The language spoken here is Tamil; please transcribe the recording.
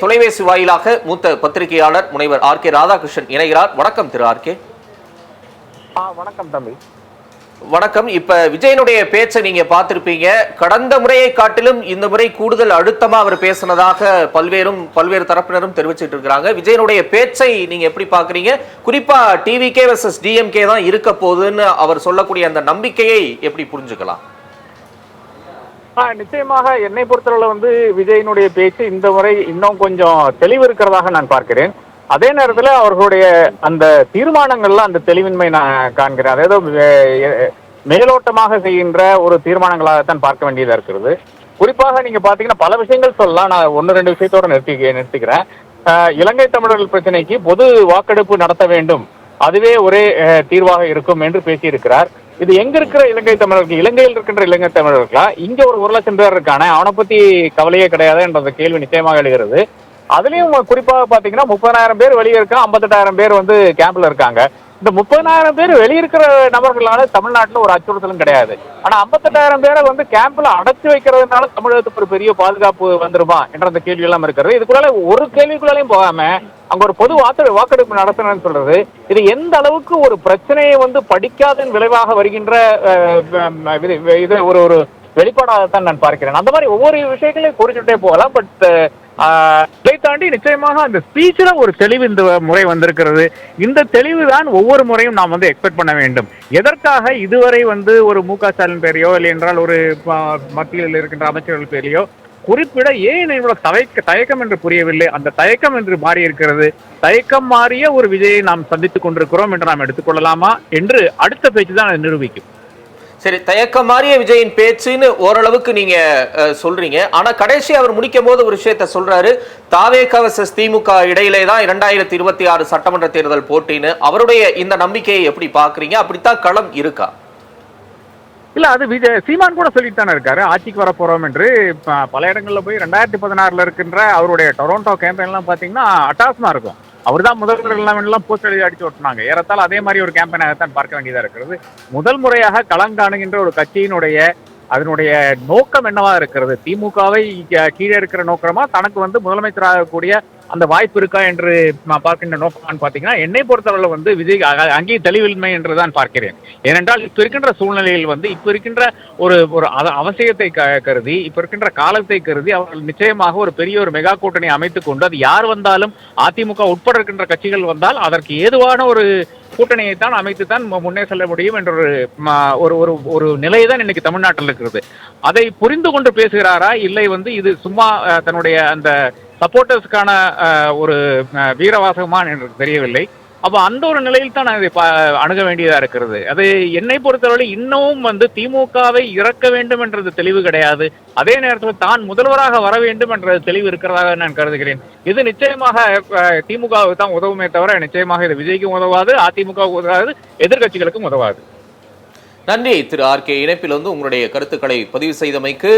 தொலைபேசி வாயிலாக மூத்த பத்திரிகையாளர் முனைவர் ஆர் கே ராதாகிருஷ்ணன் இணைகிறார். வணக்கம் திரு ஆர் கே. வணக்கம் தம்பி. வணக்கம். இப்ப விஜயனுடைய பேச்சை நீங்க பார்த்திருப்பீங்க. கடந்த முறையை காட்டிலும் இந்த முறை கூடுதல் அழுத்தமா அவர் பேசினதாக பல்வேறும் பல்வேறு தரப்பினரும் தெரிவிச்சிட்டு இருக்கிறாங்க. விஜயனுடைய பேச்சை நீங்க எப்படி பாக்குறீங்க குறிப்பா டிவிகே வர்சஸ் டிஎம்கே தான் இருக்க போகுதுன்னு அவர் சொல்லக்கூடிய அந்த நம்பிக்கையை எப்படி புரிஞ்சுக்கலாம்? நிச்சயமாக என்னை பொறுத்தளவுல வந்து விஜயினுடைய பேச்சு இந்த முறை இன்னும் கொஞ்சம் தெளிவு இருக்கிறதாக நான் பார்க்கிறேன். அதே நேரத்தில் அவர்களுடைய அந்த தீர்மானங்கள்ல அந்த தெளிவின்மை நான் காண்கிறேன். அதாவது மேலோட்டமாக செய்கின்ற ஒரு தீர்மானங்களாகத்தான் பார்க்க வேண்டியதா இருக்கிறது. குறிப்பாக நீங்க பாத்தீங்கன்னா பல விஷயங்கள் சொல்லலாம். நான் ஒன்று ரெண்டு விஷயத்தோட நிறுத்தி நிறுத்திக்கிறேன். இலங்கை தமிழர்கள் பிரச்சனைக்கு பொது வாக்கெடுப்பு நடத்த வேண்டும். அதுவே ஒரே தீர்வாக இருக்கும் என்று பேசியிருக்கிறார். இது எங்க இருக்கிற இலங்கை தமிழர்கள் இலங்கையில் இருக்கின்ற இலங்கை தமிழர்களா? இங்க ஒரு ஒரு லட்சம் பேர் இருக்கானே அவனை பத்தி கவலையே கிடையாது என்ற கேள்வி நிச்சயமாக எழுகிறது. அதுலயும் குறிப்பாக பாத்தீங்கன்னா முப்பதாயிரம் பேர் வெளியே இருக்கான் ஐம்பத்தெட்டாயிரம் பேர் வந்து கேம்ப்ல இருக்காங்க. இந்த முப்பதாயிரம் பேர் வெளியிருக்கிற நபர்களால தமிழ்நாட்டுல ஒரு அச்சுறுத்தலும் கிடையாது. ஆனா ஐம்பத்தெட்டாயிரம் பேரை வந்து கேம்ப்ல அடைச்சு வைக்கிறதுனால தமிழகத்துக்கு ஒரு பெரிய பாதுகாப்பு வந்துருமா? என்ற அந்த கேள்வி எல்லாம் இருக்கிறது. இதுக்குள்ள ஒரு கேள்விக்குள்ளாலையும் போகாம அங்க ஒரு பொது வாக்கு வாக்கெடுப்பு நடத்தணும்னு சொல்றது. இது எந்த அளவுக்கு ஒரு பிரச்சனையை வந்து படிக்காதன் விளைவாக வருகின்ற இது- ஒரு ஒரு வெளிப்பாடாகத்தான் நான் பார்க்கிறேன். அந்த மாதிரி ஒவ்வொரு விஷயங்களையும் குறிச்சுட்டே போகலாம். பட் இதை தாண்டி நிச்சயமாக அந்த ஸ்பீச்சில் ஒரு தெளிவு இந்த முறை வந்திருக்கிறது. இந்த தெளிவு தான் ஒவ்வொரு முறையும் நாம் வந்து எக்ஸ்பெக்ட் பண்ண வேண்டும். எதற்காக இதுவரை வந்து ஒரு மு க ஸ்டாலின் பேரையோ இல்லை என்றால் ஒரு மத்தியில் இருக்கின்ற அமைச்சர்கள் பேரையோ குறிப்பிட ஏன் இவ்வளவு தயக்க தயக்கம் என்று புரியவில்லை? அந்த தயக்கம் என்று மாறி இருக்கிறது தயக்கம் மாறிய ஒரு விஜயை நாம் சந்தித்துக் கொண்டிருக்கிறோம் என்று நாம் எடுத்துக்கொள்ளலாமா என்று அடுத்த பேச்சு தான் அதை நிரூபிக்கும். சரி தயக்கம் மாறிய விஜயின் பேச்சுன்னு ஓரளவுக்கு நீங்க சொல்றீங்க. ஆனா கடைசி அவர் முடிக்கும் போது ஒரு விஷயத்த சொல்றாரு. தாவே கவசஸ் திமுக இடையிலே தான் இரண்டாயிரத்தி இருபத்தி ஆறு சட்டமன்ற தேர்தல் போட்டின்னு. அவருடைய இந்த நம்பிக்கையை எப்படி பாக்குறீங்க அப்படித்தான் களம் இருக்கா? இல்ல அது விஜய் சீமான் கூட சொல்லிட்டு தானே இருக்காரு. ஆட்சிக்கு வர போறோம் என்று ப- பல இடங்கள்ல போய் ரெண்டாயிரத்தி பதினாறுல இருக்கின்ற அவருடைய டொரண்டோ கேம்பெயின்லாம் பாத்தீங்கன்னா அட்டாசமா இருக்கும். அவர் தான் முதல்வர் எல்லாம் போஸ்ட் எழுதி அடிச்சு ஓட்டினாங்க. ஏறத்தால் அதே மாதிரி ஒரு கேம்பெயினாகத்தான் பார்க்க வேண்டியதா இருக்கிறது. முதல் முறையாக களங்காணுகின்ற ஒரு கட்சியினுடைய அதனுடைய நோக்கம் என்னவா இருக்கிறது? திமுகவை கீழே இருக்கிற நோக்கமா தனக்கு வந்து முதலமைச்சராகக்கூடிய அந்த வாய்ப்பு இருக்கா என்று நான் பார்க்கின்ற நோக்கமான்னு பார்த்தீங்கன்னா என்னை பொறுத்தளவில் வந்து விஜய் அங்கே அங்கேயும் தெளிவின்மை என்று தான் பார்க்கிறேன். ஏனென்றால் இப்போ இருக்கின்ற சூழ்நிலையில் வந்து இப்போ இருக்கின்ற ஒரு ஒரு அவசியத்தை க- கருதி இப்போ இருக்கின்ற காலத்தை கருதி அவர்கள் நிச்சயமாக ஒரு பெரிய ஒரு மெகா கூட்டணி அமைத்துக் கொண்டு அது யார் வந்தாலும் அதிமுக உட்பட இருக்கின்ற கட்சிகள் வந்தால் அதற்கு ஏதுவான ஒரு கூட்டணியை தான் அமைத்து தான் முன்னே செல்ல முடியும் என்ற ஒரு ஒரு ஒரு ஒரு நிலை தான் இன்னைக்கு தமிழ்நாட்டில் இருக்கிறது. அதை புரிந்து கொண்டு பேசுகிறாரா? இல்லை வந்து இது சும்மா தன்னுடைய அந்த சப்போர்ட்டர்ஸ்க்கான ஒரு அஹ், எனக்கு தெரியவில்லை. அப்போ அந்த ஒரு நிலையில் தான் நான் இதை அணுக வேண்டியதா இருக்கிறது. அது என்னை பொறுத்தவரை இன்னமும் வந்து திமுகவை இறக்க வேண்டும் என்றது தெளிவு கிடையாது. அதே நேரத்தில் தான் முதல்வராக வர வேண்டும் என்றது தெளிவு இருக்கிறதாக நான் கருதுகிறேன். இது நிச்சயமாக திமுகவுக்கு தான் உதவுமே தவிர நிச்சயமாக இது விஜய்க்கும் உதவாது அதிமுகவுக்கு உதவாது எதிர்கட்சிகளுக்கும் உதவாது. நன்றி. திரு ஆர் கே இணைப்பில் வந்து உங்களுடைய கருத்துக்களை பதிவு செய்தமைக்கு